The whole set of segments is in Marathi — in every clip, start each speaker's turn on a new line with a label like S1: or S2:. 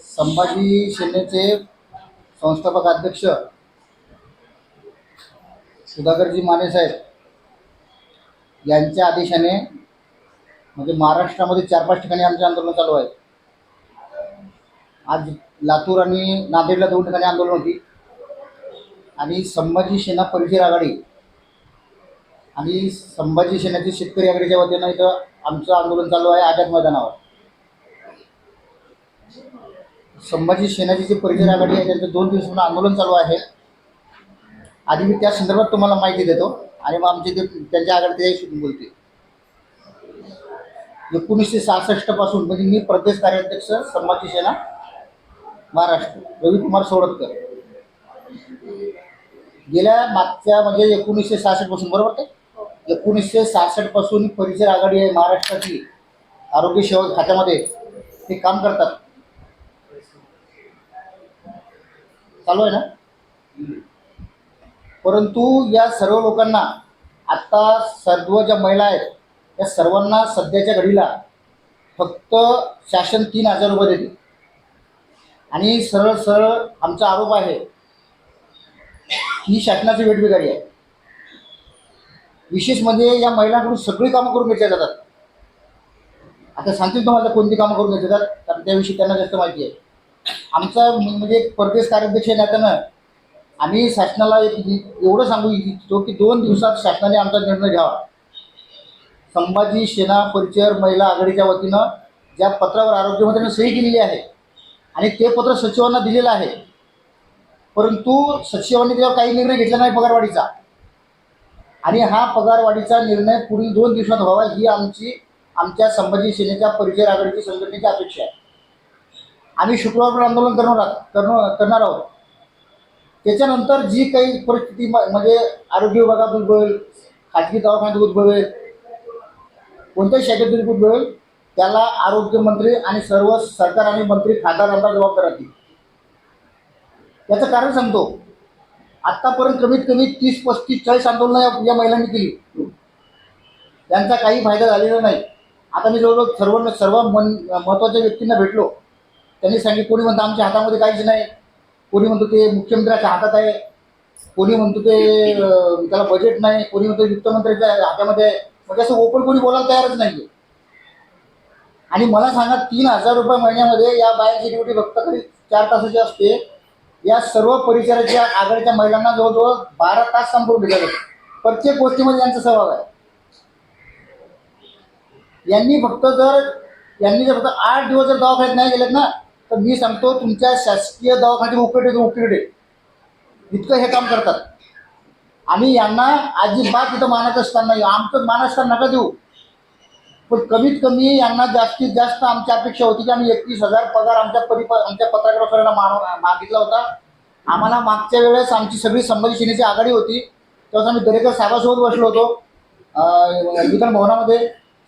S1: संभाजी सेनेचे संस्थापक अध्यक्ष सुधाकरजी माने साहेब यांच्या आदेशाने म्हणजे महाराष्ट्रामध्ये चार पाच ठिकाणी आमचे आंदोलन चालू आहे. आज लातूर आणि नांदेडला दोन ठिकाणी आंदोलन होती. आणि संभाजी सेना परिचय आघाडी आणि संभाजी सेनेची शेतकरी आघाडीच्या वतीनं इथं आमचं आंदोलन चालू आहे आझाद मैदानावर. संभाजी सेनाची जी परिचय आघाडी आहे त्यांचं दोन दिवसापासून आंदोलन चालू आहे. आधी मी त्या संदर्भात तुम्हाला माहिती देतो आणि मग आमचे ते त्यांच्या आघाडी ते बोलते एकोणीसशे सहासष्टपासून म्हणजे मी प्रदेश कार्याध्यक्ष संभाजी सेना महाराष्ट्र रविकुमार सोडतकर. गेल्या मागच्या म्हणजे एकोणीसशे सहासष्टपासून बरोबर ते? एकोणीसशे सहासष्टपासून ही आघाडी आहे महाराष्ट्राची. आरोग्य सेवा खात्यामध्ये ते काम करतात. चालू आहे ना? परंतु या सर्व लोकांना आत्ता सर्व ज्या महिला आहेत त्या सर्वांना सध्याच्या घडीला फक्त शासन तीन हजार रुपये देते. आणि सरळ सरळ आमचा आरोप आहे ही शासनाची वेठबिगारी आहे. विशेष म्हणजे या महिलांकडून सगळी कामं करून घेतल्या जातात. आता सांगतील तुम्हाला कोणती कामं करून घेतली जातात कारण त्याविषयी त्यांना जास्त माहिती आहे. आमचा म्हणजे परदेश कार्याध्यक्ष नात्यानं आम्ही शासनाला एक एवढं सांगू इच्छितो की दोन दिवसात शासनाने आमचा निर्णय घ्यावा. संभाजी सेना परिचर महिला आघाडीच्या वतीनं ज्या पत्रावर आरोग्यमंत्र्यांनी सही केलेली आहे आणि ते पत्र सचिवांना दिलेलं आहे. परंतु सचिवांनी त्याच्यावर काही निर्णय घेतला नाही पगारवाढीचा. आणि हा पगारवाढीचा निर्णय पुढील दोन दिवसात व्हावा ही आमची आमच्या संभाजी सेनेच्या परिचय आघाडीची संघटनेची अपेक्षा आहे. आम्ही शुक्रवारपर्यंत आंदोलन करणार आहोत करणार करणार आहोत. त्याच्यानंतर जी काही परिस्थिती म- म्हणजे आरोग्य विभागात उद्भवेल खाजगी दवाखान्यात उद्भवेल कोणत्याही शाखेत उद्भवेल त्याला आरोग्यमंत्री आणि सर्व सरकार आणि मंत्री खासदारांना जबाबदार राहतील. याचं कारण सांगतो. आत्तापर्यंत कमीत कमी तीस पस्तीस चाळीस आंदोलनं या, या महिलांनी केली. त्यांचा काही फायदा झालेला नाही. आता मी जवळजवळ सर्व सर्व मन महत्त्वाच्या व्यक्तींना भेटलो. त्यांनी सांगितलं कोणी म्हणतं आमच्या हातामध्ये काहीच नाही. कोणी म्हणतो ते मुख्यमंत्र्याच्या हातात आहे. कोणी म्हणतो ते त्याला बजेट नाही. कोणी म्हणतो वित्तमंत्र्याच्या हातामध्ये आहे. म्हणजे असं ओपन कोणी बोलायला तयारच नाही आणि मला सांगा तीन हजार रुपये महिन्यामध्ये या बायांची ड्युटी फक्त चार तासाची असते. या सर्व परिसराच्या आघाडीच्या महिलांना जवळजवळ बारा तास संपूर्ण दिला जातो प्रत्येक गोष्टीमध्ये यांचा सहभाग आहे. यांनी फक्त जर यांनी जर फक्त आठ दिवस जर दवाखान्यात नाही गेलेत ना तर मी सांगतो तुमच्या शासकीय दवाखान्याचे उकडे उकडे इतकं हे काम करतात. आणि यांना अजिबात इथं मानत असताना आमचं मान असताना नका देऊ. पण कमीत कमी यांना जास्तीत जास्त आमची अपेक्षा होती की आम्ही एकतीस हजार पगार आमच्या परि आमच्या पत्रकारांना मान मागितला होता. आम्हाला मागच्या वेळेस आमची सगळी संभाजी सेनेची आघाडी होती. तेव्हा आम्ही दरेकर साहेबासोबत बसलो होतो. विधान भवनामध्ये.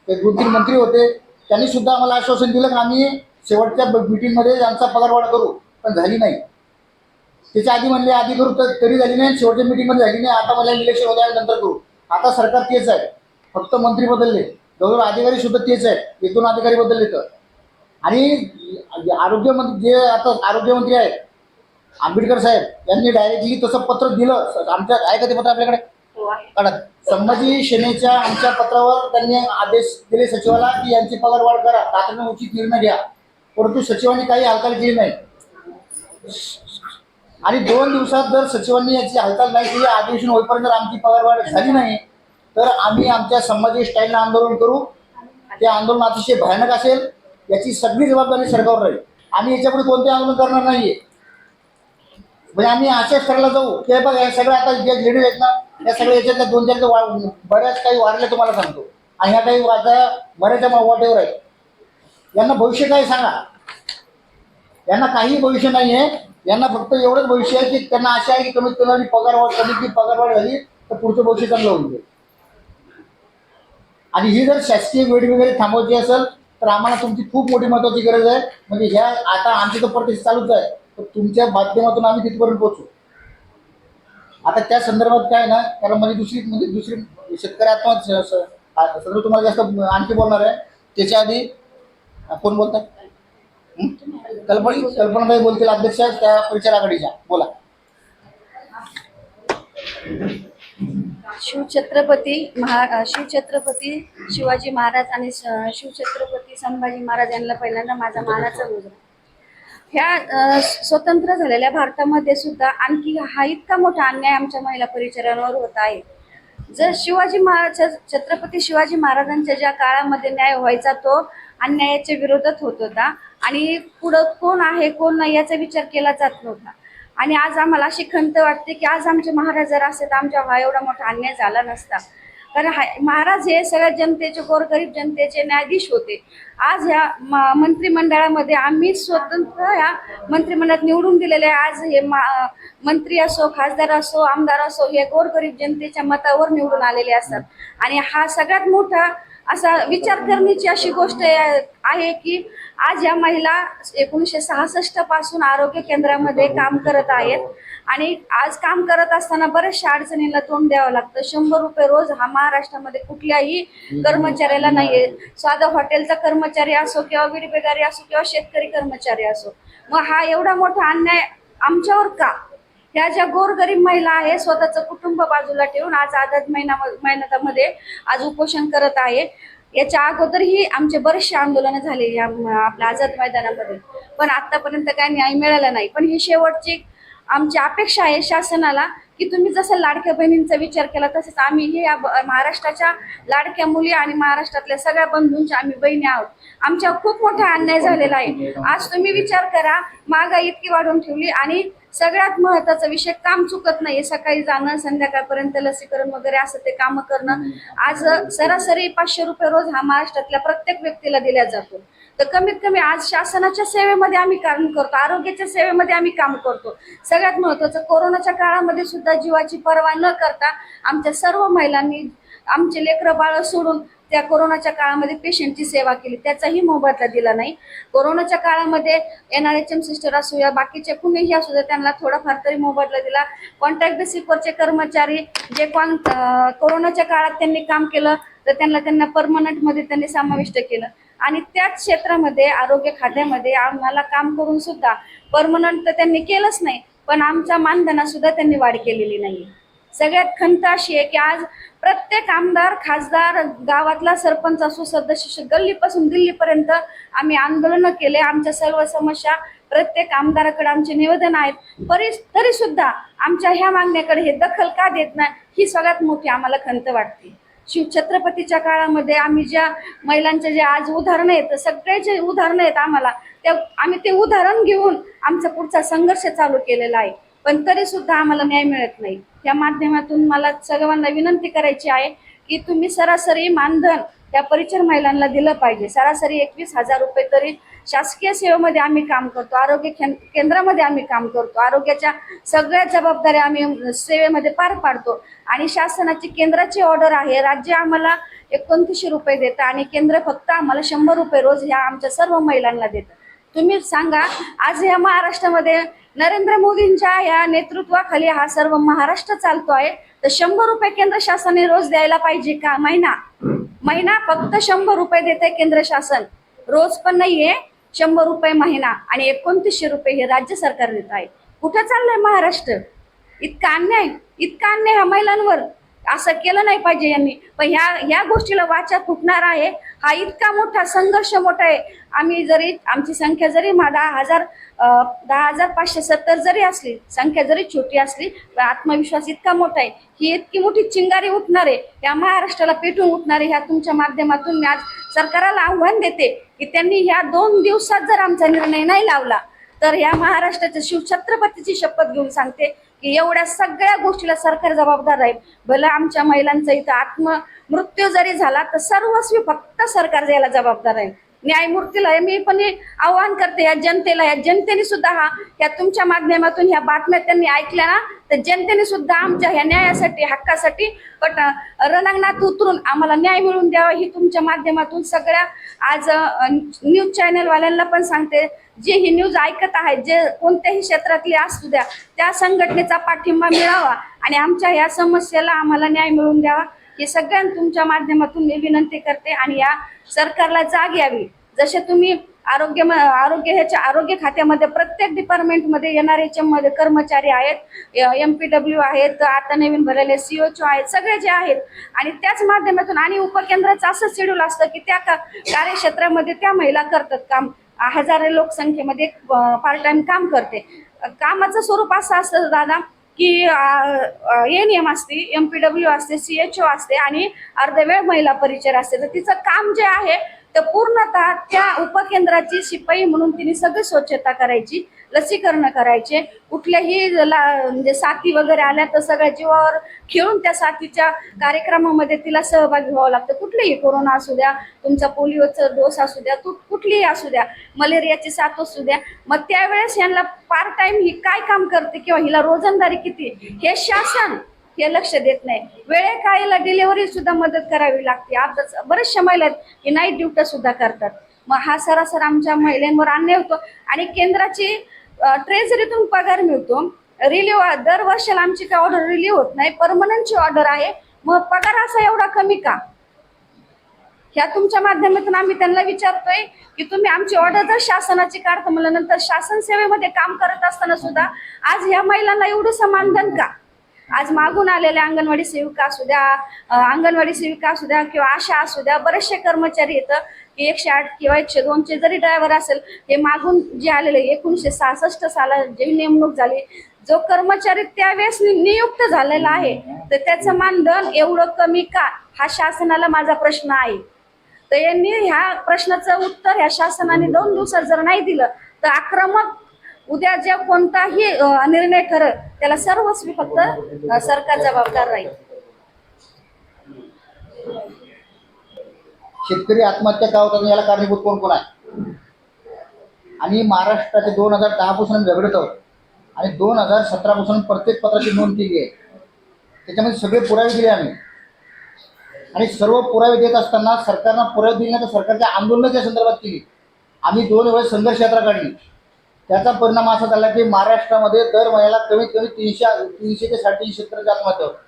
S1: ते दोन तीन मंत्री होते. त्यांनी सुद्धा आम्हाला आश्वासन दिलं की आम्ही शेवटच्या मिटिंगमध्ये यांचा पगारवाढ करू पण झाली नाही. त्याच्या आधी म्हणले आधी करू तर तरी झाली नाही शेवटच्या मीटिंगमध्ये झाली नाही. आता मला इलेक्शन होत्या नंतर करू. आता सरकार तेच आहे. फक्त मंत्री बदलले. जवळजवळ अधिकारी सुद्धा तेच आहेत. एक दोन अधिकारी बदलले तर आणि आरोग्यमंत्री जे आता आरोग्यमंत्री आहेत आंबेडकर साहेब यांनी डायरेक्टली तसं पत्र दिलं. आमच्या आहे का ते पत्र आपल्याकडे? काढा. संभाजी सेनेच्या आमच्या पत्रावर त्यांनी आदेश दिले सचिवाला की यांची पगारवाढ करा. तातडीने उचित निर्णय घ्या. परंतु सचिवांनी काही हालचाल केली नाही आणि दोन दिवसात जर सचिवांनी याची हालचाल नाही केली अधिवेशन होईपर्यंत आमची पगारवाढ झाली नाही तर आम्ही आमच्या संभाजी स्टाईलनं आंदोलन करू. ते आंदोलन अतिशय भयानक असेल याची सगळी जबाबदारी सरकारवर राहील. आम्ही याच्यापुढे कोणते आंदोलन करणार नाहीये. म्हणजे आम्ही अशाच करायला जाऊ. ते बघ हे सगळं आता जे लेडीज आहेत ना या सगळ्या याच्यातल्या दोन चार वा बऱ्याच काही वारल्या तुम्हाला सांगतो. आणि ह्या काही आता बऱ्याचशा वाटेवर आहेत. यांना भविष्य काय सांगा? यांना काहीही भविष्य नाही आहे यांना फक्त एवढंच भविष्य आहे की त्यांना आशा आहे की कमीत कमी पगारवाढ कमीत कमी पगारवाढ झाली तर पुढचं भविष्य चांगलं होऊन जाईल. आणि ही जर शासकीय वेळ वगैरे थांबवायची असेल तर आम्हाला तुमची खूप मोठी महत्वाची गरज आहे. म्हणजे ह्या आता आमची तर परदेश चालूच आहे. तर तुमच्या माध्यमातून आम्ही तिथपर्यंत पोहोचू? आता त्या संदर्भात काय ना कारण म्हणजे दुसरी म्हणजे दुसरी शेतकरी आत्महत्या सगळं तुम्हाला जास्त आणखी बोलणार आहे. त्याच्या आधी कोण बोलतात हं? कल्पना कल्पनाबाई बोलतील अध्यक्ष त्या परिचार आघाडीच्या. बोला.
S2: शिवछत्रपती महा शिवछत्रपती शिवाजी महाराज आणि शिवछत्रपती संभाजी महाराज यांना पहिल्यांदा माझा मानाचा मुजरा ह्या स्वतंत्र झालेल्या भारतामध्ये सुद्धा आणखी हा इतका मोठा अन्याय आमच्या महिला परिचरांवर होत आहे. जर शिवाजी महाराज छत्रपती शिवाजी महाराजांच्या ज्या काळामध्ये न्याय व्हायचा तो अन्यायाच्या विरोधात होत होता आणि पुढं कोण आहे कोण नाही याचा विचार केला जात नव्हता. आणि आज आम्हाला अशी खंत वाटते की आज आमचे महाराज जर असते तर आमच्या हा एवढा मोठा अन्याय झाला नसता. कारण हा महाराज हे सगळ्या जनतेचे गोरगरीब जनतेचे न्यायाधीश होते. आज ह्या मंत्रिमंडळामध्ये आम्ही स्वतंत्र ह्या मंत्रिमंडळात निवडून दिलेले आज हे मा- मंत्री असो खासदार असो आमदार असो हे गोरगरीब जनतेच्या मतावर निवडून आलेले असतात. आणि हा सगळ्यात मोठा असा विचार करण्याची अशी गोष्ट आहे की आज या महिला एकोणीसशे सहासष्टपासून आरोग्य केंद्रामध्ये काम करत आहेत. आणि आज काम करत असताना बऱ्याचशा अडचणींना तोंड द्यावं लागतं. शंभर रुपये रोज हा महाराष्ट्रामध्ये कुठल्याही कर्मचाऱ्याला नाहीये. साधा हॉटेलचा कर्मचारी असो किंवा विडबेगारी असो किंवा शेतकरी कर्मचारी असो. मग हा एवढा मोठा अन्याय आमच्यावर का? ह्या ज्या गोरगरीब महिला आहे स्वतःचं कुटुंब बाजूला ठेवून आज आझाद महिना मेहनतामध्ये आज उपोषण करत आहे. याच्या अगोदरही आमचे बरेचसे आंदोलनं झाले या आपल्या आझाद मैदानामध्ये. पण आतापर्यंत काय न्याय मिळाला नाही. पण ही शेवटची आमची अपेक्षा आहे शासनाला की तुम्ही जसं लाडक्या बहिणींचा विचार केला तसंच आम्ही हे या महाराष्ट्राच्या लाडक्या मुली आणि महाराष्ट्रातल्या सगळ्या बंधूंच्या आम्ही बहिणी आहोत. आमच्या खूप मोठा अन्याय झालेला आहे. आज तुम्ही विचार करा महागाई इतकी वाढवून ठेवली आणि सगळ्यात महत्त्वाचा विषय काम चुकत नाही सकाळी जाणं संध्याकाळपर्यंत लसीकरण वगैरे असं ते काम करणं. आज सरासरी पाचशे रुपये रोज हा महाराष्ट्रातल्या प्रत्येक व्यक्तीला दिला जातो. तर कमीत कमी आज शासनाच्या सेवेमध्ये आम्ही काम करतो आरोग्याच्या सेवेमध्ये आम्ही काम करतो. सगळ्यात महत्वाचं कोरोनाच्या काळामध्ये सुद्धा जीवाची पर्वा न करता आमच्या सर्व महिलांनी आमचे लेकरं बाळ सोडून त्या कोरोनाच्या काळामध्ये पेशंटची सेवा केली. त्याचाही मोबदला दिला नाही. कोरोनाच्या काळामध्ये N R H M sister असू या बाकीचे कुणीही असू द्या त्यांना थोडाफार तरी मोबदला दिला. कॉन्ट्रॅक्ट बेसिकवरचे कर्मचारी जे कॉन कोरोनाच्या काळात त्यांनी काम केलं तर त्यांना त्यांना परमनंटमध्ये त्यांनी समाविष्ट केलं. आणि त्याच क्षेत्रामध्ये आरोग्य खात्यामध्ये आम्हाला काम करून सुद्धा परमनंट तर त्यांनी केलंच नाही पण आमच्या मानधनात सुद्धा त्यांनी वाढ केलेली नाही सगळ्यात खंत अशी आहे की आज प्रत्येक आमदार खासदार गावातला सरपंच असो सदस्य गल्लीपासून दिल्लीपर्यंत आम्ही आंदोलनं केले. आमच्या सर्व समस्या प्रत्येक आमदाराकडे आमचे निवेदन आहेत. परी तरी सुद्धा आमच्या ह्या मागण्याकडे हे दखल का देत नाही ही सगळ्यात मोठी आम्हाला खंत वाटते. शिव छत्रपतीच्या काळामध्ये आम्ही ज्या महिलांचे जे आज उदाहरणं आहेत सगळे जे उदाहरणं आहेत आम्हाला त्या आम्ही ते उदाहरण घेऊन आमचा पुढचा संघर्ष चालू केलेला आहे. पण तरी सुद्धा आम्हाला न्याय मिळत नाही. त्या माध्यमातून मला सर्वांना विनंती करायची आहे की तुम्ही सरासरी मानधन त्या परिचर महिलांना दिलं पाहिजे. सरासरी एकवीस हजार रुपये तरी शासकीय सेवेमध्ये आम्ही काम करतो. आरोग्य केंद्रामध्ये आम्ही काम करतो. आरोग्याच्या सगळ्या जबाबदाऱ्या आम्ही सेवेमध्ये पार पाडतो. आणि शासनाची केंद्राची ऑर्डर आहे. राज्य आम्हाला एकोणतीसशे रुपये देतं आणि केंद्र फक्त आम्हाला शंभर रुपये रोज ह्या आमच्या सर्व महिलांना देतं. तुम्ही सांगा आज ह्या महाराष्ट्रामध्ये नरेंद्र मोदींच्या या नेतृत्वाखाली हा सर्व महाराष्ट्र चालतो आहे. तर शंभर रुपये केंद्र शासनाने रोज द्यायला पाहिजे का? महिना. महिना फक्त शंभर रुपये देते केंद्र शासन. रोज पण नाहीये शंभर रुपये महिना आणि एकोणतीसशे रुपये हे राज्य सरकार देत आहे. कुठं चाललंय महाराष्ट्र? इतका अन्याय इतका अन्याय ह्या महिलांवर. असं केलं नाही पाहिजे यांनी. पण ह्या ह्या गोष्टीला वाचा फुटणार आहे. हा इतका मोठा संघर्ष मोठा आहे. आम्ही जरी आमची संख्या जरी मा- दहा हजार दहा हजार पाचशे सत्तर जरी असली संख्या जरी छोटी असली पण आत्मविश्वास इतका मोठा आहे. ही इतकी मोठी चिंगारी उठणार आहे. या महाराष्ट्राला पेटून उठणार आहे. ह्या तुमच्या माध्यमातून मी आज सरकारला आव्हान देते की त्यांनी ह्या दोन दिवसात जर आमचा निर्णय नाही लावला तर या महाराष्ट्राच्या शिवछत्रपतीची शपथ घेऊन सांगते. की एवढ्या सगळ्या गोष्टीला सरकार जबाबदार राहील. भलं आमच्या महिलांचा इथं आत्म मृत्यू जरी झाला तर सर्वस्वी फक्त सरकार याला जबाबदार राहील. न्यायमूर्तीला मी पण हे आवाहन करते या जनतेला या जनतेने सुद्धा हा या तुमच्या माध्यमातून ह्या बातम्या त्यांनी ऐकल्या ना तर जनतेने सुद्धा आमच्या ह्या न्यायासाठी हक्कासाठी पट रणांगणात उतरून आम्हाला न्याय मिळवून द्यावा ही तुमच्या माध्यमातून सगळ्या आज न्यूज चॅनलवाल्यांना पण सांगते. जे ही न्यूज ऐकत आहेत जे कोणत्याही क्षेत्रातले असू द्या त्या संघटनेचा पाठिंबा मिळावा आणि आमच्या ह्या समस्येला आम्हाला न्याय मिळवून द्यावा. ही सगळ्यां तुमच्या माध्यमातून मी विनंती करते आणि या सरकारला जाग यावी. जसे तुम्ही आरोग्य आरोग्य ह्याच्या आरोग्य खात्यामध्ये प्रत्येक डिपार्टमेंटमध्ये एन आर एच एममध्ये कर्मचारी आहेत एम पी डब्ल्यू आहेत आता नवीन भरलेले सी ओच ओ आहेत सगळे जे आहेत आणि त्याच माध्यमातून आणि उपकेंद्राचं असं शेड्यूल असतं की त्या का कार्यक्षेत्रामध्ये त्या महिला करतात काम. हजारो लोकसंख्येमध्ये पार्ट टाइम काम करते. कामाचं स्वरूप असं असतं दादा. की एन एम असते एम पी डब्ल्यू असते सी एच ओ असते आणि अर्धवेळ महिला परिचय असते. तर तिचं काम जे आहे तर पूर्णतः त्या उपकेंद्राची शिपाई म्हणून तिने सगळी स्वच्छता करायची. लसीकरण करायचे. कुठल्याही ला- म्हणजे साथी वगैरे आल्या तर सगळ्या जीवावर खेळून त्या साथीच्या कार्यक्रमामध्ये तिला सहभागी व्हावं लागतं. कुठलेही कोरोना असू द्या तुमचा पोलिओचा डोस असू द्या तू कुठलीही असू द्या मलेरियाची साथ असू द्या मग त्यावेळेस यांना पार्ट टाइम ही काय काम करते किंवा हिला रोजंदारी किती हे शासन हे लक्ष देत नाही. वेळे वेळेकाळीला डिलिव्हरी सुद्धा मदत करावी लागते. आता बरेचशा महिला आहेत की नाईट ड्युट्या सुद्धा करतात. मग हा सरासर आमच्या महिलांवर अन्याय होतो. आणि केंद्राची ट्रेझरीतून पगार मिळतो. रिलीव दर वर्षाला आमची काय ऑर्डर रिलीव्ह होत नाही. परमनंटची ऑर्डर आहे. मग पगार असा एवढा कमी का? ह्या तुमच्या माध्यमातून आम्ही त्यांना विचारतोय की तुम्ही आमची ऑर्डर जर शासनाची काढता म्हणलं नंतर शासन सेवेमध्ये काम करत असताना सुद्धा आज ह्या महिलांना एवढं मानधन का? आज मागून आलेल्या अंगणवाडी सेविका असू द्या अंगणवाडी सेविका असू द्या किंवा आशा असू द्या बरेचसे कर्मचारी येतं की एकशे आठ किंवा एकशे दोनचे जरी ड्रायव्हर असेल हे मागून जे आलेले एकोणीसशे सहासष्ट साला जी नेमणूक झाली जो कर्मचारी त्यावेळेस नियुक्त झालेला आहे तर त्याचं मानधन एवढं कमी का? हा शासनाला माझा प्रश्न आहे. तर यांनी ह्या प्रश्नाचं उत्तर ह्या शासनाने दोन दिवसात जर नाही दिलं तर आक्रमक उद्या ज्या कोणताही निर्णय ठरल त्याला सर्वस्वी फक्त सरकार जबाबदार राहील.
S1: शेतकरी आत्महत्या का होतात याला कारणीभूत कोण कोण आहे? आणि महाराष्ट्राचे दोन हजार दहापासून पासून झगडत आहोत आणि दोन हजार सतरापासून प्रत्येक पत्राची नोंद केली आहे. त्याच्यामध्ये सगळे पुरावे दिले आम्ही. आणि सर्व पुरावे देत असताना सरकारनं पुरावे दिले नाही तर सरकारच्या आंदोलनाच्या संदर्भात केली. आम्ही दोन वेळेस संघर्ष यात्रा काढली. त्याचा परिणाम असा झाला की महाराष्ट्रामध्ये दर महिन्याला कमीत कमी तीनशे तीनशे ते साडेतीनशे शेतकऱ्याच्या आत्महत्या होतात.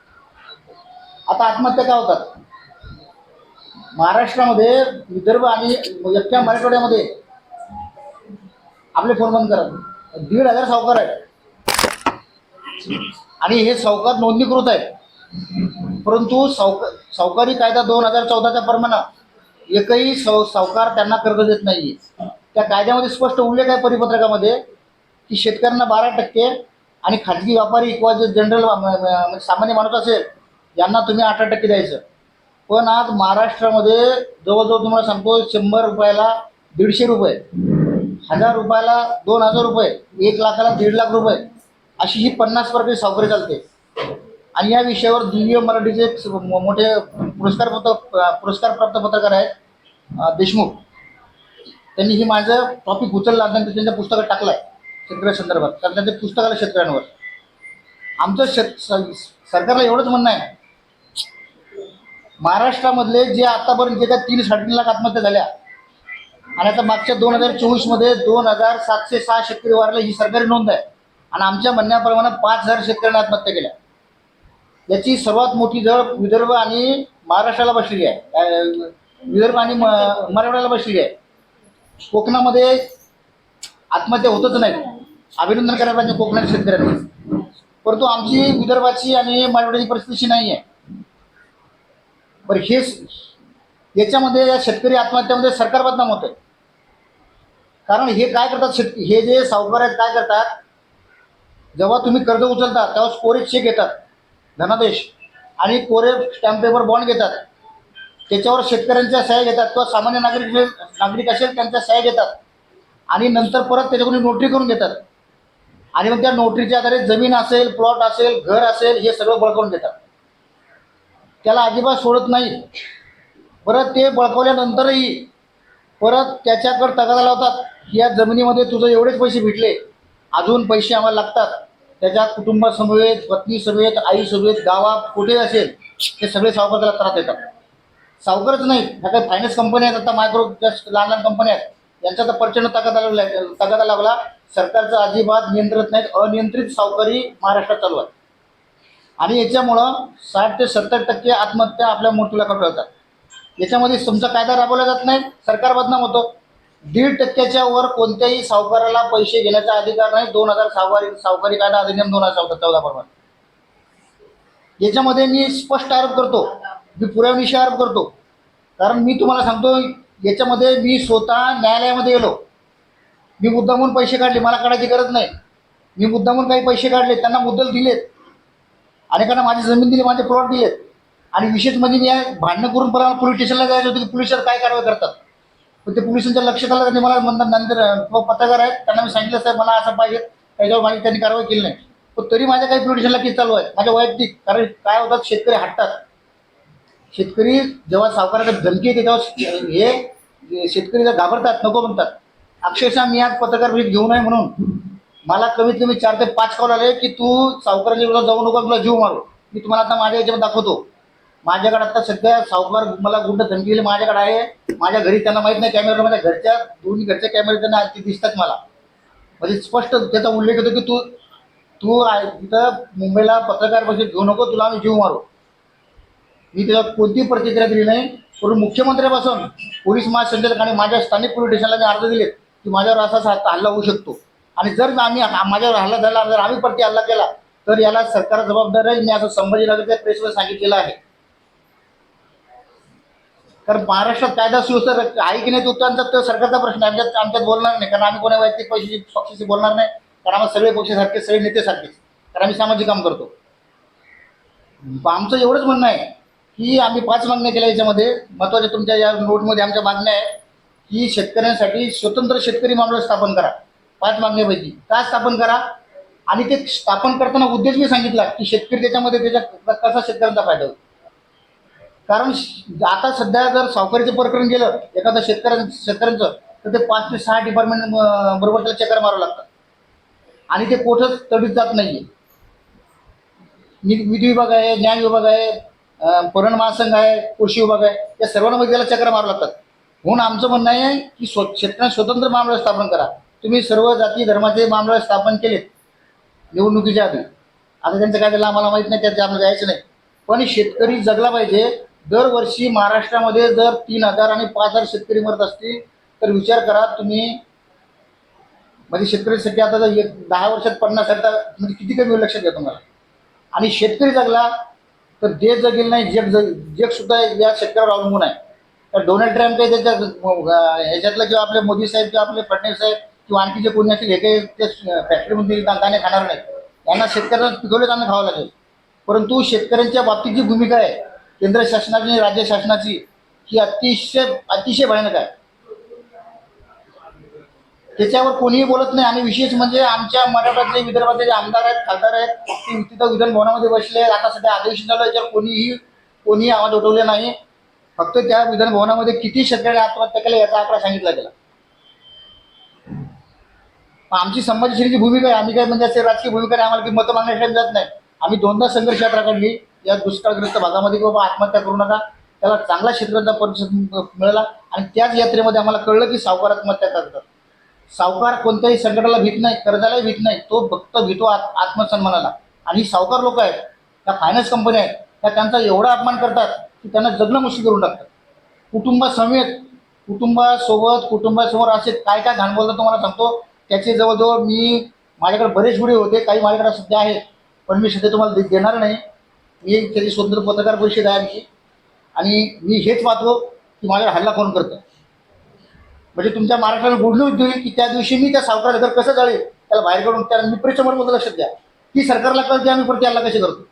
S1: आता आत्महत्या का होतात? महाराष्ट्रामध्ये विदर्भ आणि एकट्या मराठवाड्यामध्ये आपले फोन बंद करा. दीड हजार सावकार आहेत. आणि हे सावकार नोंदणीकृत आहेत. परंतु सावक सावकारी कायदा दोन हजार चौदाच्या परमाना एकही साव सावकार त्यांना कर्ज देत नाही त्या कायद्यामध्ये स्पष्ट उल्लेख आहे परिपत्रकामध्ये की शेतकऱ्यांना बारा टक्के आणि खाजगी व्यापारी किंवा जे जनरल म्हणजे सामान्य माणूस असेल यांना तुम्ही अठरा टक्के द्यायचं. पण आज महाराष्ट्रामध्ये जवळजवळ तुम्हाला सांगतो शंभर रुपयाला दीडशे रुपये हजार रुपयाला दोन हजार रुपये एक लाखाला दीड लाख रुपये अशी ही पन्नास प्रकारची सावकारी चालते. आणि या विषयावर दिव्य मराठीचे मोठे पुरस्कार पुरस्कार प्राप्त पत्रकार आहेत देशमुख. त्यांनी ही माझं टॉपिक उचलला आणि त्यांच्या पुस्तकात टाकलं आहे शेतकऱ्या संदर्भात. कारण त्यांच्या पुस्तकाला शेतकऱ्यांवर. आमचं शेत सरकारला एवढंच म्हणणं आहे महाराष्ट्रामधले जे आतापर्यंत जे काय तीन साडेतीन लाख आत्महत्या झाल्या आणि आता मागच्या दोन हजार चोवीसमध्ये दोन हजार सातशे सहा शेतकरी वारले ही सरकारी नोंद आहे. आणि आमच्या म्हणण्याप्रमाणे पाच हजार शेतकऱ्यांनी आत्महत्या केल्या. याची सर्वात मोठी जळ विदर्भ आणि महाराष्ट्राला बसलेली आहे. विदर्भ आणि म- मराठवाड्याला बसलेली आहे. कोकणामध्ये आत्महत्या होतच नाही. अभिनंदन करायला पाहिजे कोकणातील शेतकऱ्यांनी. परंतु आमची विदर्भाची आणि मराठवाड्याची परिस्थिती नाही आहे बरं हे याच्यामध्ये या शेतकरी आत्महत्यामध्ये सरकार बदनाम होत आहे कारण हे काय करतात शेत हे जे सावकार आहेत काय करतात? जेव्हा तुम्ही कर्ज उचलता तेव्हा कोरे चेक येतात धनादेश. आणि कोरे स्टॅम्प पेपर बॉन्ड घेतात. त्याच्यावर शेतकऱ्यांच्या सह्या घेतात. किंवा सामान्य नागरिक नागरिक असेल त्यांच्या सह्या घेतात. आणि नंतर परत त्याच्याकडून नोटरी करून घेतात. आणि मग त्या नोटरीच्या आधारे जमीन असेल प्लॉट असेल घर असेल हे सगळं बळकावून देतात त्याला अजिबात सोडत नाही. परत ते बळकवल्यानंतरही परत त्याच्याकडे तगादा लावतात की या जमिनीमध्ये तुझं एवढेच पैसे भेटले. अजून पैसे आम्हाला लागतात. त्याच्या कुटुंबासमवेत पत्नी आईसमवेत आई कुठे असेल ते सगळे सावकाराला त्रास देतात. सावकारच नाही ह्या काही फायनान्स कंपन्या आहेत आता मायक्रो जस्ट लहान लहान कंपन्या आहेत. यांचा तर प्रचंड तगादा लागला तगादा लागला सरकारचं अजिबात नियंत्रित नाहीत. अनियंत्रित सावकारी महाराष्ट्रात चालू आहे आणि याच्यामुळं साठ ते सत्तर टक्के आत्महत्या आपल्या मृत्यूला कटवतात याच्यामध्ये तुमचा कायदा राबवला जात नाही सरकार बदनाम होतो. दीड टक्क्याच्या वर कोणत्याही सावकाराला पैसे घेण्याचा अधिकार नाही. दोन हजार सावकारी सावकारी कायदा अधिनियम दोन हजार चौदा चौदा प्रमाणे याच्यामध्ये मी स्पष्ट आरोप करतो. मी पुराव्याविषयी आरोप करतो. कारण मी तुम्हाला सांगतो याच्यामध्ये मी स्वतः न्यायालयामध्ये गेलो. मी मुद्दामून पैसे काढले मला काढायची गरज नाही. मी मुद्दामून काही पैसे काढले त्यांना मुद्दल दिलेत. अनेकांना माझी जमीन दिली माझे प्लॉट दिलेत. आणि विशेष म्हणजे मी भांडणं करून परवा पोलीस स्टेशनला जायचं होतं की पोलिसात काय कारवाई करतात. पण ते पोलिसांच्या लक्षात आलं त्यांनी मला म्हणतात नंतर तो पत्रकार आहेत त्यांना मी सांगितलं साहेब मला असं पाहिजे त्याच्यावर माझी त्यांनी कारवाई केली नाही. पण तरी माझ्या काही पोलीस स्टेशनला केस चालू आहे माझ्या वैयक्तिक कारण काय होतात शेतकरी हटतात. शेतकरी जेव्हा सावकाराला धमकी येते तेव्हा हे शेतकरी जर घाबरतात नको म्हणतात. अक्षरशः मी आज पत्रकार परिषद घेऊ नये म्हणून. मला कमीत कमी चार ते पाच कॉल आले की तू सावकाराच्या विरोधात जाऊ नको तुला जीव मारू. मी तुम्हाला आता माझ्या याच्यावर दाखवतो. माझ्याकडे आता सध्या सावकार मला गुंड धमकी दिली माझ्याकडे आहे. माझ्या घरी त्यांना माहीत नाही कॅमेरा माझ्या घरच्या दोन्ही घरच्या कॅमेरे त्यांना ते दिसतात मला. म्हणजे स्पष्ट त्याचा उल्लेख होतो की तू तू तिथं मुंबईला पत्रकार परिषद घेऊ नको तुला आम्ही जीव मारू. मी त्याला कोणतीही प्रतिक्रिया दिली नाही. परंतु मुख्यमंत्र्यापासून पोलीस महासंचालक आणि माझ्या स्थानिक पोलीस स्टेशनला मी अर्ज दिले की माझ्यावर असा हल्ला होऊ शकतो. आणि जर आम्ही माझ्यावर हल्ला झाला जर आम्ही प्रति हल्ला केला तर याला सरकार जबाबदार आहे मी असं संभाजीनगरच्या प्रेसवर सांगितलेलं आहे. कारण महाराष्ट्रात कायदा सुव्यवस्था आहे की नाही तो त्यांचा तो सरकारचा प्रश्न आहे. आमच्यात आमच्यात बोलणार नाही. कारण आम्ही कोणा वैयक्तिक पैशाची पक्षाशी बोलणार नाही. कारण आम्हाला सगळे पक्षासारखे सगळे नेते सारखेच कारण आम्ही सामाजिक काम करतो. आमचं एवढंच म्हणणं आहे. की आम्ही पाच मागण्या केल्या याच्यामध्ये. महत्त्वाच्या तुमच्या या नोटमध्ये आमच्या मागण्या आहे की शेतकऱ्यांसाठी स्वतंत्र शेतकरी मंडळ स्थापन करा. पाच मागण्यापैकी. का स्थापन करा? आणि ते स्थापन करताना उद्देश मी सांगितला की शेतकरी त्याच्यामध्ये त्याच्या कसा शेतकऱ्यांचा फायदा होतो कारण आता सध्या जर सावकारीचं प्रकरण गेलं एखादं शेतकऱ्यां शेतकऱ्यांचं तर ते पाच ते सहा डिपार्टमेंट बरोबर त्याला चक्कर मारावं लागतात आणि ते कोठंच तडीत जात नाही आहे नि- विधी विभाग आहे न्याय विभाग आहे परण महासंघ आहे कृषी विभाग आहे या सर्वांमध्ये त्याला चक्र मारू लागतात. म्हणून आमचं म्हणणं आहे की स्व शेतकऱ्यांना स्वतंत्र महामंडळ स्थापन करा. तुम्ही सर्व जाती धर्माचे महामंडळ स्थापन केलेत निवडणुकीच्या आधी. आता त्यांचं काय झालं आम्हाला माहीत नाही त्यात आम्हाला जायचं नाही. पण शेतकरी जगला पाहिजे. दरवर्षी महाराष्ट्रामध्ये जर तीन हजार आणि पाच हजार शेतकरी मरत असतील तर विचार करा तुम्ही. म्हणजे शेतकऱ्यांसाठी आता जर एक दहा वर्षात पन्नास हजार म्हणजे किती कमी लक्षात घ्या तुम्हाला. आणि शेतकरी जगला तर देश जगेल नाही जग जग जग सुद्धा या शेतकऱ्यावर अवलंबून आहे. तर डोनाल्ड ट्रम्प काही त्याच्या ह्याच्यातलं किंवा आपले मोदी साहेब किंवा आपले फडणवीस साहेब किंवा आणखी जे कोणी असतील हे काही ते फॅक्टरीमध्ये दाणे खाणार नाही. यांना शेतकऱ्यांना पिकवले दाणे खावं लागेल. परंतु शेतकऱ्यांच्या बाबतीत जी भूमिका आहे केंद्र शासनाची आणि राज्य शासनाची ही अतिशय अतिशय भयानक आहे. त्याच्यावर कोणीही बोलत नाही. आणि विशेष म्हणजे आमच्या मराठवाड्यातले विदर्भातले जे आमदार आहेत खासदार आहेत ते तिथं विधानभवनामध्ये बसले आहेत. आता सध्या अधिवेशन झालं याच्यावर कोणीही कोणीही आवाज उठवले नाही. फक्त त्या विधानभवनामध्ये किती शेतकऱ्यांनी आत्महत्या केल्या याचा आकडा सांगितला गेला. आमची संभाजीश्रीची भूमिका आहे. आम्ही काय म्हणजे असे राजकीय भूमिका नाही. आम्हाला की मतं मागण्यासाठी जात नाही. आम्ही दोनदा संघर्ष यात्रा काढली या दुष्काळग्रस्त भागामध्ये की बाबा आत्महत्या करू नका. त्याला चांगला शेतकऱ्यांचा परिषद मिळाला आणि त्याच यात्रेमध्ये आम्हाला कळलं की सावकार आत्महत्या करतात. सावकार कोणत्याही संकटाला भीत नाही कर्जालाही भीत नाही. तो फक्त भीतो आत आत्मसन्मानाला. आणि सावकार लोक आहेत त्या फायनान्स कंपन्या आहेत त्या त्यांचा एवढा अपमान करतात की त्यांना जगणं मुश्किल करून टाकतात. कुटुंबासमेत कुटुंबासोबत कुटुंबासमोर असे काय काय घाण बोलतात तुम्हाला सांगतो. त्याचे जवळजवळ मी माझ्याकडे बरेच व्हिडिओ होते काही माझ्याकडे सध्या आहेत पण मी सध्या तुम्हाला दे- देणार नाही. मी त्याची स्वतंत्र पत्रकार परिषद आहे आमची. आणि मी हेच पाहतो की माझ्यावर हल्ला कोण करतं? म्हणजे तुमच्या महाराष्ट्राला गुड न्यूज की त्या दिवशी मी त्या सावकाराला घर कसं जाळेल? त्याला बाहेर काढून त्याला मी प्रेक्षमोर बोलतो लक्षात द्या की सरकारला कळते आम्ही परत याला कसे करतो?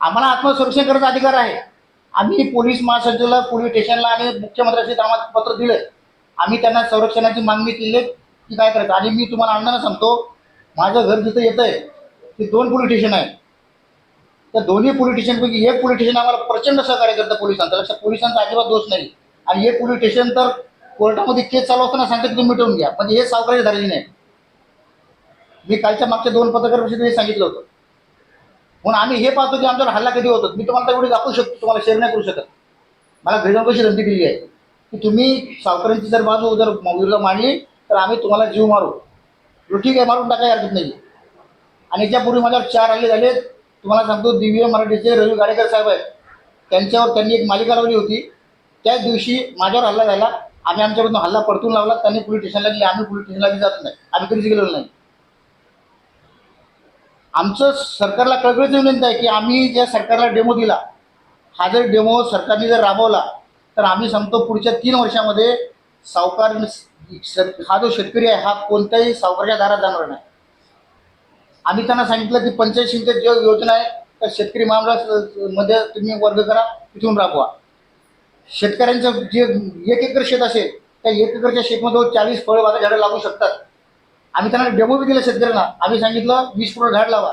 S1: आम्हाला आत्मसंरक्षण करायचा अधिकार आहे. आम्ही पोलीस महासंचालक पोलीस स्टेशनला आणि मुख्यमंत्र्यांशी आम्हाला पत्र दिलं. आम्ही त्यांना संरक्षणाची मागणी केली आहे की काय करायचं? आणि मी तुम्हाला अण्णांना सांगतो माझं घर जिथं येतं आहे ते दोन पोलीस स्टेशन आहे. त्या दोन्ही पोलीस स्टेशनपैकी एक पोलीस स्टेशन आम्हाला प्रचंड सहकार्य करतं पोलिसांचं. लक्षात पोलिसांचा अजिबात दोष नाही. आणि एक पोलीस स्टेशन तर कोर्टामध्ये केस चालू असताना सांगतात की तुम्ही मिटवून घ्या. पण हे सावकारी धारजी नाही. मी कालच्या मागच्या दोन पत्रकार परिषदेत हे सांगितलं होतं. म्हणून आम्ही हे पाहतो की आमच्यावर हल्ला कधी होतो. मी तुम्हाला तेवढी दाखवू शकतो. तुम्हाला शेअर नाही करू शकत. मला घरी जाऊन कशी धमकी दिली आहे? की तुम्ही सावकारांची जर बाजू जर विरोध मांडली तर आम्ही तुम्हाला जीव मारू. ठीक आहे मारून टाकायला हरकत नाही. आणि याच्यापूर्वी माझ्यावर चार हल्ले झाले तुम्हाला सांगतो दिव्य मराठीचे रवी गाडेकर साहेब आहेत. त्यांच्यावर त्यांनी एक मालिका लावली होती. त्याच दिवशी माझ्यावर हल्ला झाला. आम्ही आमच्याकडून हल्ला परतून लावला त्यांनी पोलीस स्टेशनला गेले आम्ही पोलीस स्टेशनला जात नाही. आम्ही कधीच गेलेलो नाही. आमचं सरकारला कळकळीची विनंती आहे की आम्ही ज्या सरकारला डेमो दिला हा जर डेमो सरकारने जर राबवला तर आम्ही सांगतो पुढच्या तीन वर्षामध्ये सावकार हा जो शेतकरी आहे हा कोणत्याही सावकाराच्या दारात जाणार नाही. आम्ही त्यांना सांगितलं की पंचायत जो योजना आहे त्या शेतकरी मामला मध्ये तुम्ही वर्ग करा तिथून राबवा. शेतकऱ्यांचं जे एक एकर शेत असेल त्या एक एकरच्या शेतमध्ये चाळीस फळबागा झाडं लागू शकतात. आम्ही त्यांना डेमो बी दिला शेतकऱ्यांना. आम्ही सांगितलं वीस फुलं झाड लावा.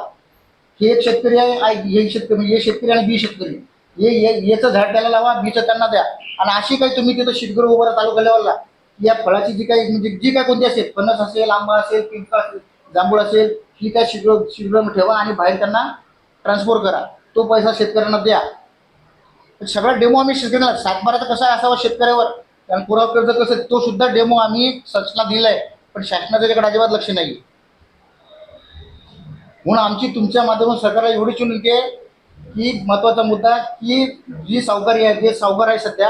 S1: हे एक शेतकरी आहे हे शेतकरी म्हणजे हे शेतकरी आणि बी शेतकरी. हे याचं झाड त्याला लावा बीचं त्यांना द्या. आणि अशी काही तुम्ही तिथं शेतकरी उभं तालुका लेवलला या फळाची जी काही म्हणजे जी काय कोणती असेल पन्नास असेल आंबा असेल पिंपळ असेल जांभूळ असेल ही काय शिग्र शिग्र ठेवा आणि बाहेर त्यांना ट्रान्सपोर्ट करा. तो पैसा शेतकऱ्यांना द्या. सगळा डेमो आम्ही शेतकऱ्याला सातबाराचा कसा असावा शेतकऱ्यावर. कारण पुरावा कर्ज कसं तो सुद्धा डेमो आम्ही शासनाला दिलाय. पण शासनाचं त्याच्याकडे अजिबात लक्ष नाही. म्हणून आमची तुमच्या माध्यमातून सरकारला एवढीच विनंती आहे की महत्त्वाचा मुद्दा की जी सावकारी आहे जे सावकार आहे सध्या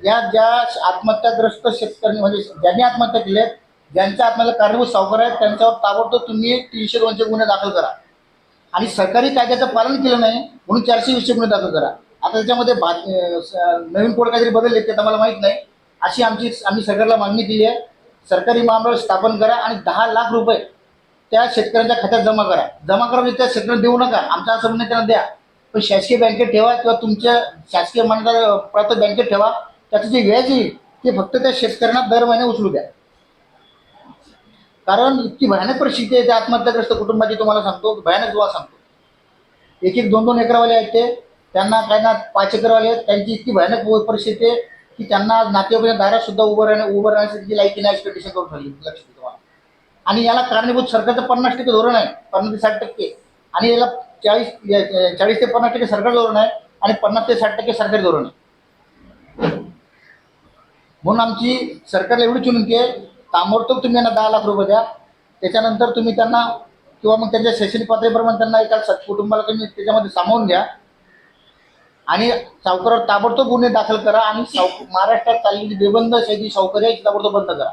S1: या ज्या आत्महत्याग्रस्त शेतकरी म्हणजे ज्यांनी आत्महत्या केल्या आहेत ज्यांच्या आत्महत्या कारणीभूत सावकार आहेत त्यांच्यावर ताबडतोब तुम्ही तीनशे दोनशे गुन्हे दाखल करा. आणि सरकारी कायद्याचं पालन केलं नाही म्हणून चारशे वीसशे गुन्हे दाखल करा. आता त्याच्यामध्ये भा नवीन कोड काहीतरी बदलले ते तर मला माहीत नाही. अशी आमची आम्ही सरकारला मागणी केली आहे. सरकारी महामंडळ स्थापन करा आणि दहा लाख रुपये त्या शेतकऱ्यांच्या खात्यात जमा करा. जमा करा म्हणजे त्या शेतकऱ्यांना देऊ नका. आमचा असं म्हणणं त्यांना द्या. पण शासकीय बँकेत ठेवा किंवा तुमच्या शासकीय मान्यता प्राप्त बँकेत ठेवा. त्याचं जे व्याज येईल ते फक्त त्या शेतकऱ्यांना दर महिने उचलू द्या. कारण इतकी भयानक परिस्थिती आहे त्या आत्महत्याग्रस्त कुटुंबाची तुम्हाला सांगतो भयानक दुवा सांगतो. एक एक दोन दोन एकरवाले आहेत ते. त्यांना काय ना पाच एकरवाले आहेत त्यांची इतकी भयानक परिस्थिती आहे की त्यांना नातेवाईक दारात सुद्धा उभं राहण्या उभं राहण्यासाठी लायकी नाही कंडिशन करून ठरली लक्ष तुम्हाला आणि याला कारणीभूत सरकारचं पन्नास टक्के धोरण आहे पन्नास ते साठ टक्के. आणि याला चाळीस या- चाळीस ते पन्नास टक्के सरकार धोरण आहे आणि पन्नास ते साठ टक्के सरकारी धोरण आहे. म्हणून आमची सरकारला एवढीच विनंती आहे ताबडतोब तुम्ही यांना दहा लाख रुपये द्या. त्याच्यानंतर तुम्ही त्यांना किंवा मग त्यांच्या शैक्षणिक पातळीप्रमाणे त्यांना एका कुटुंबाला तुम्ही त्याच्यामध्ये सामावून घ्या. आणि सावकारावर ताबडतोब गुन्हे दाखल करा आणि साव महाराष्ट्रात चाललेली बेबंद शेती सावकारी आहे ती ताबडतोब बंद करा.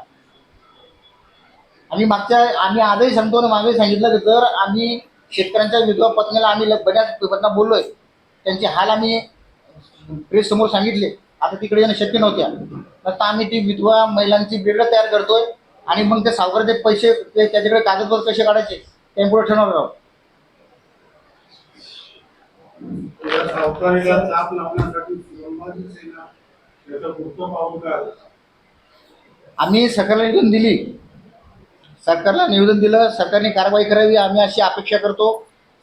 S1: आम्ही मागच्या आम्ही आजही सांगतो आणि मागे सांगितलं की जर आम्ही शेतकऱ्यांच्या विधवा पत्नीला आम्ही ल- बऱ्याच पत्ना बोललोय त्यांचे हाल आम्ही प्रेस समोर सांगितले. आता तिकडे येणं शक्य नव्हत्या. नसता आम्ही ती विधवा महिलांची बेडं तयार करतोय आणि मग ते सावकाराचे पैसे ते त्याच्याकडे कागदपत्र कसे काढायचे ते पुढे ठरवणार आहोत.
S3: सावकारीला चाप लावण्यासाठी संभाजी सेना याचं पुढचं पाऊल काय
S1: आम्ही सरकारला निवेदन दिली. सरकारला निवेदन दिलं सरकारने कारवाई करावी आम्ही अशी अपेक्षा करतो.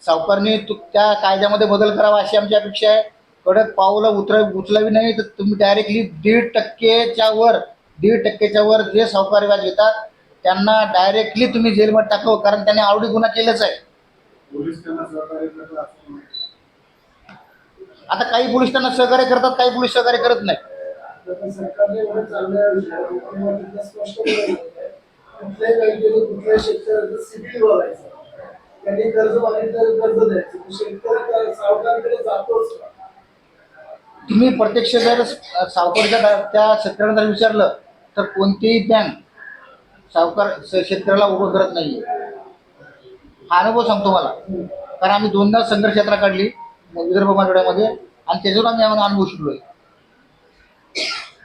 S1: सावकारने त्या कायद्यामध्ये बदल करावा अशी आमची अपेक्षा आहे. कडक पावलं उतर उचलावी नाही तर तुम्ही डायरेक्टली दीड टक्केच्या वर दीड टक्केच्या वर जे सावकार व्याज घेतात त्यांना डायरेक्टली तुम्ही जेलमध्ये टाकावं कारण त्यांनी आवडी गुन्हा केलाच आहे.
S3: पोलीस त्यांना सहकार्य करतात असं म्हणतात.
S1: आता काही पोलीस त्यांना सहकार्य करतात काही पोलीस सहकार्य करत नाही.
S4: त्यांनी कर्ज मागितलं कर्ज द्यायचं शेतकरी सावकाराकडे जातोच
S1: तुम्ही प्रत्यक्ष जर सावकारच्या त्या शेतकऱ्यांना जर विचारलं तर कोणतीही बँक सावकार शेतकऱ्याला उभं करत नाही हा अनुभव सांगतो मला कारण आम्ही दोनदा संघर्ष यात्रा काढली. विदर्भ मराठवाड्यामध्ये आणि त्याच्यावर आम्ही आम्हाला अनुभव शिकलोय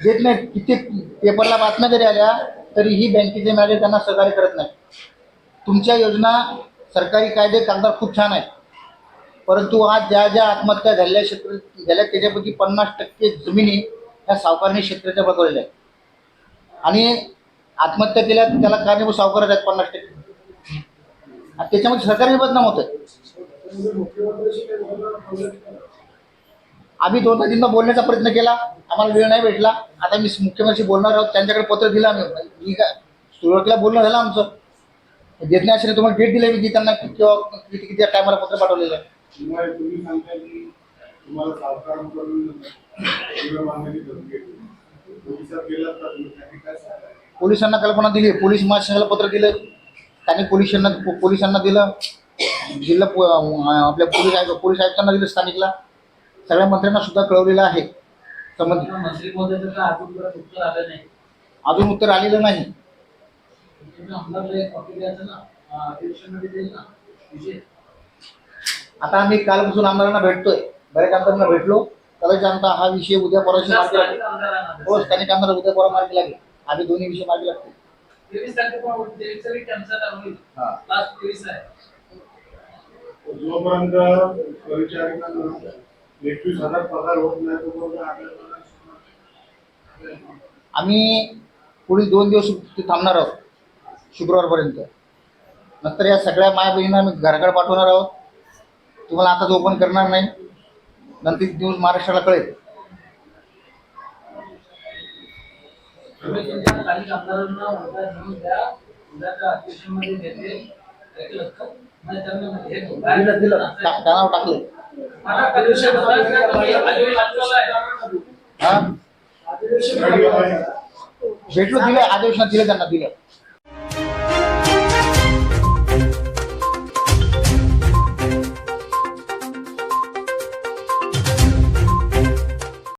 S1: देत नाही किती पेपरला बातम्या जरी आल्या तरी ही बँकेचे मॅनेजर त्यांना सहकार्य करत नाही तुमच्या योजना सरकारी कायदे कागदार खूप छान आहेत. परंतु आज ज्या ज्या आत्महत्या झालेल्या क्षेत्र झाल्या त्याच्यापैकी पन्नास टक्के जमिनी ह्या सावकारने क्षेत्राच्या बदलल्या आहेत. आणि आत्महत्या केल्या त्याला कारणीभूत सावकारच आहेत पन्नास टक्के. आणि त्याच्यामध्ये सरकारही बदनाम होत आहे आम्ही दोनदा तीनदा बोलण्याचा प्रयत्न केला. आम्हाला वेळ नाही भेटला. आता मी मुख्यमंत्री बोलणार आहोत. त्यांच्याकडे पत्र दिलं आम्ही. मी काय सुरुवातीला बोलणं झालं आमचं. देत नाही असेल तुम्हाला डेट दिली मी. त्यांना किंवा किती किती टायमाला पत्र पाठवलेलं आहे. पोलिसांना कल्पना दिली. पोलीस महासंघाला पत्र दिलं. त्यांनी पोलिसांना पोलिसांना दिलं. जिल्हा पो- आपल्या पोलीस आयुक्त पोलीस आयुक्तांना दिलं स्थानिकला. सगळ्या मंत्र्यांना सुद्धा कळवलेलं आहे. अजून उत्तर आलेलं नाही. आता आम्ही कालपासून आमदारांना भेटतोय. बऱ्याच आमदारांना भेटलो. कदाचित आमचा हा विषय उद्या परवाशी मार्गी लागेल. हो. स्थानिक आमदार उद्या परवा मार्गी लागेल. आम्ही दोन्ही विषय मार्गी लागतील
S5: तेवीस तारखेपर्यंत तेवीस तारीख कॅन्सल होईल
S1: हा.
S5: लास्ट तेवीस आहे.
S3: जोपर्यंत परिचारिकांना एकवीस हजार पगार होत नाही तोपर्यंत आपल्याला
S1: आम्ही पुढील दोन दिवस ते थांबणार आहोत शुक्रवारपर्यंत. नंतर या सगळ्या माया बहिणींना आम्ही घराकडे पाठवणार आहोत. तुम्हाला आताच ओपन करणार नाही. नंतर दिवस महाराष्ट्राला कळेल.
S5: आमदारांना उद्या घेऊन द्या उद्याच्या अधिवेशनामध्ये देते ऐकलं का? नाही त्यांना